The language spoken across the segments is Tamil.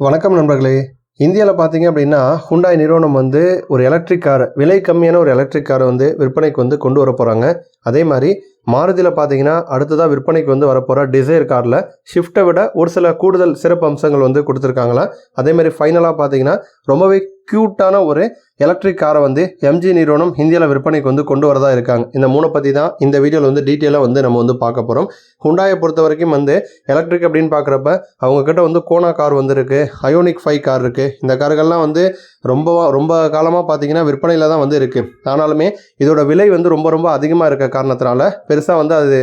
வணக்கம் நண்பர்களே. இந்தியாவில் பார்த்தீங்க அப்படின்னா ஹுண்டாய் நிறுவனம் வந்து ஒரு எலக்ட்ரிக் கார் விலை கம்மியான ஒரு எலக்ட்ரிக் காரை வந்து விற்பனைக்கு வந்து கொண்டு வர போகிறாங்க அதே மாதிரி மாருதியில் பார்த்தீங்கன்னா அடுத்ததாக விற்பனைக்கு வந்து வரப்போகிற டிசைர் காரில் ஷிஃப்ட்டை விட ஒரு சில கூடுதல் சிறப்பு அம்சங்கள் வந்து கொடுத்துருக்காங்களா? அதே மாதிரி ஃபைனலாக பார்த்தீங்கன்னா ரொம்பவே க்யூட்டான ஒரு எலக்ட்ரிக் காரை வந்து எம்ஜி நிறுவனம் இந்தியாவில் விற்பனைக்கு வந்து கொண்டு வரதா இருக்காங்க. இந்த மூணை பற்றி தான் இந்த வீடியோவில் வந்து டீட்டெயிலாக வந்து நம்ம வந்து பார்க்க போகிறோம் ஹுண்டாயை பொறுத்த வரைக்கும் வந்து எலக்ட்ரிக் அப்படின்னு பார்க்குறப்ப அவங்கக்கிட்ட வந்து கோனா கார் வந்துருக்கு அயோனிக் ஃபைவ் கார் இருக்குது இந்த கார்கள்லாம் வந்து ரொம்ப ரொம்ப காலமாக பார்த்தீங்கன்னா விற்பனையில் தான் வந்து இருக்குது ஆனாலுமே இதோட விலை வந்து ரொம்ப ரொம்ப அதிகமாக இருக்க காரணத்தினால பெருசாக வந்து அது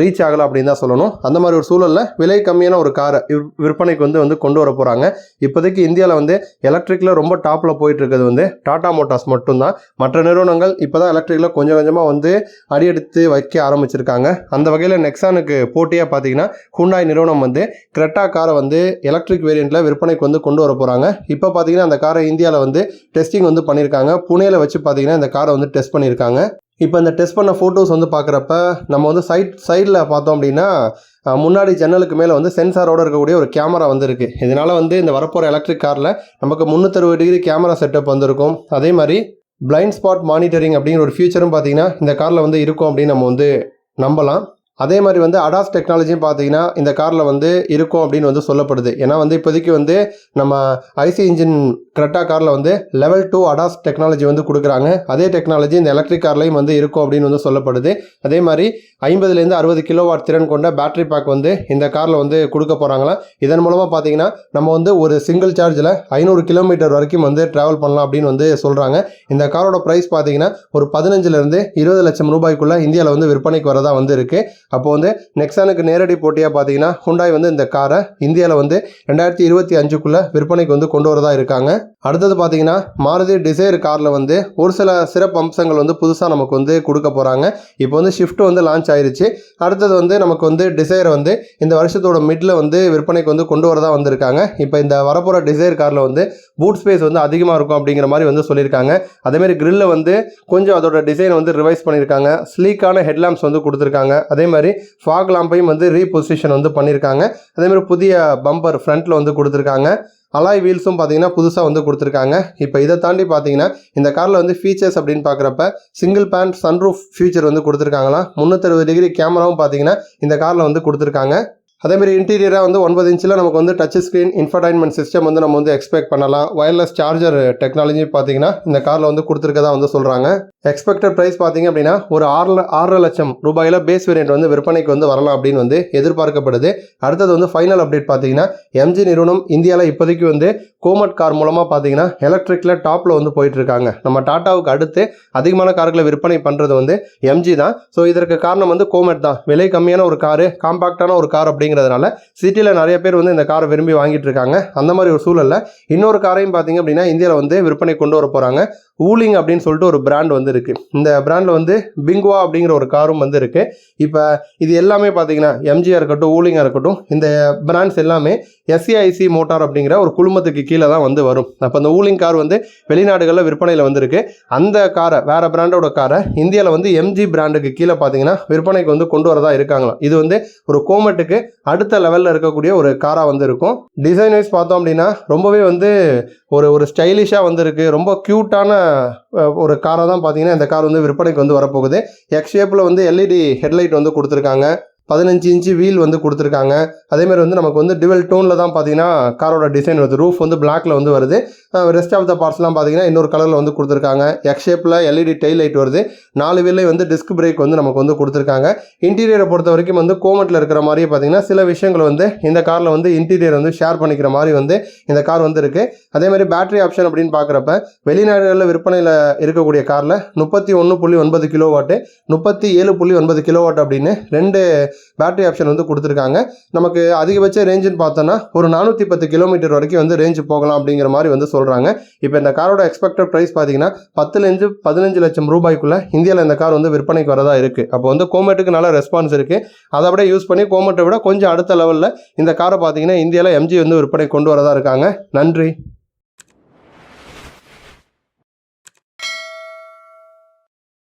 ரீச் ஆகலை அப்படின்னு தான் சொல்லணும். அந்த மாதிரி ஒரு சூழலில் விலை கம்மியான ஒரு காரை விற்பனைக்கு வந்து வந்து கொண்டு வர போகிறாங்க இப்போதைக்கு இந்தியாவில் வந்து எலக்ட்ரிக்கில் ரொம்ப டாப்பில் போயிட்டு இருக்கிறது வந்து டாடா மோட்டார்ஸ் மட்டும்தான். மற்ற நிறுவனங்கள் இப்போ தான் எலக்ட்ரிக்கில் கொஞ்சம் கொஞ்சமாக வந்து அடியெடுத்து வைக்க ஆரம்பிச்சிருக்காங்க. அந்த வகையில் நெக்ஸானுக்கு போட்டியாக பார்த்தீங்கன்னா ஹுண்டாய் நிறுவனம் வந்து கிரெட்டா காரை வந்து எலக்ட்ரிக் வேரியண்ட்டில் விற்பனைக்கு வந்து கொண்டு வர போகிறாங்க இப்போ பார்த்தீங்கன்னா அந்த காரை இந்தியாவில் வந்து டெஸ்டிங் வந்து பண்ணியிருக்காங்க புனேயில் வச்சு பார்த்தீங்கன்னா இந்த காரை வந்து டெஸ்ட் பண்ணியிருக்காங்க இப்போ இந்த டெஸ்ட் பண்ண ஃபோட்டோஸ் வந்து பார்க்குறப்ப நம்ம வந்து சைட் சைடில் பார்த்தோம் அப்படின்னா முன்னாடி ஜன்னலுக்கு மேலே வந்து சென்சாரோட இருக்கக்கூடிய ஒரு கேமரா வந்து இருக்குது இதனால் வந்து இந்த வரப்போகிற எலக்ட்ரிக் காரில் நமக்கு முந்நூற்றறுபது டிகிரி கேமரா செட்டப் வந்திருக்கும். அதே மாதிரி பிளைண்ட் ஸ்பாட் மானிட்டரிங் அப்படிங்கிற ஒரு ஃபியூச்சரும் பார்த்தீங்கன்னா இந்த காரில் வந்து இருக்கும் அப்படின்னு நம்ம வந்து நம்பலாம். அதே மாதிரி வந்து அடாஸ் டெக்னாலஜியும் பார்த்தீங்கன்னா இந்த காரில் வந்து இருக்கும் அப்படின்னு வந்து சொல்லப்படுது. ஏன்னா வந்து இப்போதைக்கு வந்து நம்ம ஐசி இன்ஜின் கிரெட்டா காரில் வந்து லெவல் டூ அடாஸ் டெக்னாலஜி வந்து கொடுக்குறாங்க. அதே டெக்னாலஜி இந்த எலக்ட்ரிக் கார்லையும் வந்து இருக்கும் அப்படின்னு வந்து சொல்லப்படுது. அதே மாதிரி ஐம்பதுலேருந்து அறுபது கிலோவாட் திறன் கொண்ட பேட்டரி பேக் வந்து இந்த காரில் வந்து கொடுக்க போகிறாங்களா இதன் மூலமாக பார்த்தீங்கன்னா நம்ம வந்து ஒரு சிங்கிள் சார்ஜில் ஐநூறு கிலோமீட்டர் வரைக்கும் வந்து ட்ராவல் பண்ணலாம் அப்படின்னு வந்து சொல்கிறாங்க இந்த காரோட ப்ரைஸ் பார்த்தீங்கன்னா ஒரு பதினஞ்சுலேருந்து இருபது லட்சம் ரூபாய்க்குள்ளே இந்தியாவில் வந்து விற்பனைக்கு வரதா வந்து இருக்குது அப்போ வந்து நெக்ஸானுக்கு நேரடி போட்டியாக பார்த்தீங்கன்னா ஹுண்டாய் வந்து இந்த காரை இந்தியாவில் வந்து ரெண்டாயிரத்தி இருபத்தி அஞ்சுக்குள்ளே விற்பனைக்கு வந்து கொண்டு வரதா இருக்காங்க. அடுத்தது பார்த்தீங்கன்னா மாருதி டிசைர் காரில் வந்து ஒரு சில சிறப்பு அம்சங்கள் வந்து புதுசாக நமக்கு வந்து கொடுக்க போகிறாங்க இப்போ வந்து ஷிஃப்ட் வந்து லான்ச் ஆயிருச்சு. அடுத்தது வந்து நமக்கு வந்து டிசைர் வந்து இந்த வருஷத்தோட மிடில் வந்து விற்பனைக்கு வந்து கொண்டு வரதா வந்திருக்காங்க. இப்போ இந்த வரப்போகிற டிசைர் காரில் வந்து பூட் ஸ்பேஸ் வந்து அதிகமாக இருக்கும் அப்படிங்கிற மாதிரி வந்து சொல்லியிருக்காங்க. அதேமாதிரி கிரில்ல வந்து கொஞ்சம் அதோட டிசைன் வந்து ரிவைஸ் பண்ணியிருக்காங்க. ஸ்லீக்கான ஹெட்லாம்ப்ஸ் வந்து கொடுத்துருக்காங்க. அதே மாதிரி ஃபாக் லாம்பையும் வந்து ரீபொசிஷன் வந்து பண்ணியிருக்காங்க அதேமாதிரி புதிய பம்பர் ஃப்ரண்ட்டில் வந்து கொடுத்துருக்காங்க. அலாய் வீல்ஸும் பார்த்தீங்கன்னா புதுசாக வந்து கொடுத்துருக்காங்க. இப்போ இதை தாண்டி பார்த்தீங்கன்னா இந்த காரில் வந்து ஃபீச்சர்ஸ் அப்படின்னு பார்க்குறப்ப சிங்கிள் பேண்ட் சன்ரூஃப் ஃபியூச்சர் வந்து கொடுத்துருக்காங்களா? முந்நூற்றறுபது டிகிரி கேமராவும் பார்த்தீங்கன்னா இந்த காரில் வந்து கொடுத்துருக்காங்க. அதேமாதிரி இன்டீரியராக வந்து ஒன்பது இன்ச்சில் நமக்கு வந்து டச் ஸ்க்ரீன் இன்ஃபர்டைன்மெண்ட் சிஸ்டம் வந்து நம்ம வந்து எக்ஸ்பெக்ட் பண்ணலாம். ஒயர்லெஸ் சார்ஜர் டெக்னாலஜி பார்த்தீங்கன்னா இந்த காரில் வந்து கொடுத்துருக்கதா வந்து சொல்கிறாங்க எக்ஸ்பெக்டட் ப்ரைஸ் பார்த்தீங்க அப்படின்னா ஒரு ஆறு ஆறரை லட்சம் ரூபாயில் பேஸ் வேரியன்ட் வந்து விற்பனைக்கு வந்து வரலாம் அப்படின்னு வந்து எதிர்பார்க்கப்படுது. அடுத்தது வந்து ஃபைனல் அப்டேட் பார்த்தீங்கன்னா எம்ஜி நிறுவனம் இந்தியாவில் இப்போதைக்கு வந்து கோமட் கார் மூலமாக பார்த்தீங்கன்னா எலக்ட்ரிக்கில் டாப்பில் வந்து போயிட்டுருக்காங்க. நம்ம டாட்டாவுக்கு அடுத்து அதிகமான கார்களை விற்பனை பண்ணுறது வந்து எம்ஜி தான். ஸோ இதற்கு காரணம் வந்து கோமட் தான். விலை கம்மியான ஒரு காரு காம்பாக்டான ஒரு கார் அப்படிங்கிறதுனால சிட்டியில் நிறைய பேர் வந்து இந்த காரை விரும்பி வாங்கிட்டு இருக்காங்க அந்த மாதிரி ஒரு சூழலில் இன்னொரு காரையும் பார்த்தீங்க அப்படின்னா இந்தியாவில் வந்து விற்பனை கொண்டு வர போகிறாங்க ஊலிங் அப்படின்னு சொல்லிட்டு ஒரு பிராண்ட் வந்து இருக்குது இந்த பிராண்டில் வந்து பிங்குவா அப்படிங்கிற ஒரு காரும் வந்து இருக்குது இப்போ இது எல்லாமே பார்த்தீங்கன்னா எம்ஜிஆர் இருக்கட்டும் ஊலிங்காக இருக்கட்டும் இந்த பிராண்ட்ஸ் எல்லாமே எஸ்சிஐசி மோட்டார் அப்படிங்கிற ஒரு குழுமத்துக்கு கீழே தான் வந்து வரும். அப்போ அந்த ஊலிங் கார் வந்து வெளிநாடுகளில் விற்பனையில் வந்திருக்கு. அந்த காரை வேறு பிராண்டோட காரை இந்தியாவில் வந்து எம்ஜி பிராண்டுக்கு கீழே பார்த்தீங்கன்னா விற்பனைக்கு வந்து கொண்டு வரதா இருக்காங்களாம். இது வந்து ஒரு கோமெட்டுக்கு அடுத்த லெவலில் இருக்கக்கூடிய ஒரு காராக வந்து இருக்கும் டிசைன் வைஸ் பார்த்தோம் அப்படின்னா ரொம்பவே வந்து ஒரு ஒரு ஸ்டைலிஷாக வந்திருக்கு. ரொம்ப க்யூட்டான ஒரு காரை தான் பார்த்தீங்கன்னா இந்த கார் வந்து விற்பனைக்கு வந்து வரப்போகுது. எக்ஸ் ஷேப்பில் வந்து எல்இடி ஹெட்லைட் வந்து கொடுத்துருக்காங்க. பதினஞ்சு இன்ச்சு வீல் வந்து கொடுத்துருக்காங்க. அதேமாதிரி வந்து நமக்கு வந்து டிவல் டோனில் தான் பார்த்தீங்கன்னா காரோட டிசைன் வருது. ரூஃப் வந்து பிளாக்ல வந்து வருது. ரெஸ்ட் ஆஃப் த பார்ட்ஸ்லாம் பார்த்தீங்கன்னா இன்னொரு கலரில் வந்து கொடுத்துருக்காங்க. எக்ஸ் ஷேப்பில் எல்இடி டெய்ல் லைட் வருது. நாலு வீல்லையும் வந்து டிஸ்க் பிரேக் வந்து நமக்கு வந்து கொடுத்துருக்காங்க. இன்டீரியரை பொறுத்த வரைக்கும் வந்து கோமட்டில் இருக்கிற மாதிரியே பார்த்தீங்கன்னா சில விஷயங்கள் வந்து இந்த காரில் வந்து இன்டீரியர் வந்து ஷேர் பண்ணிக்கிற மாதிரி வந்து இந்த கார் வந்து இருக்குது அதே மாதிரி பேட்டரி ஆப்ஷன் அப்படின்னு பார்க்குறப்ப வெளிநாடுகளில் விற்பனையில் இருக்கக்கூடிய காரில் முப்பத்தி ஒன்று புள்ளி ஒன்பது கிலோ வாட்டு முப்பத்தி ஏழு புள்ளி ஒன்பது கிலோ வாட் அப்படின்னு ரெண்டு பேட்டரி ஆப்ஷன் வந்து கொடுத்துருக்காங்க. நமக்கு அதிகபட்ச ரேஞ்சுன்னு பார்த்தோன்னா ஒரு நானூற்றி பத்து கிலோமீட்டர் வரைக்கும் வந்து ரேஞ்சு போகலாம் அப்படிங்கிற மாதிரி வந்து சொல்கிறாங்க இப்போ இந்த காரோட எக்ஸ்பெக்டட் ப்ரைஸ் பார்த்தீங்கன்னா பத்துலேருந்து பதினஞ்சு லட்சம் ரூபாய்க்குள்ளே இந்தியாவில் இந்த கார் வந்து விற்பனைக்கு வரதா இருக்குது அப்போ வந்து கோமெட்டுக்கு நல்ல ரெஸ்பான்ஸ் இருக்குது அதை அப்படியே யூஸ் பண்ணி கோமெட்டை விட கொஞ்சம் அடுத்த லெவலில் இந்த காரை பார்த்தீங்கன்னா இந்தியாவில் எம்ஜி வந்து விற்பனை கொண்டு வரதா இருக்காங்க. நன்றி.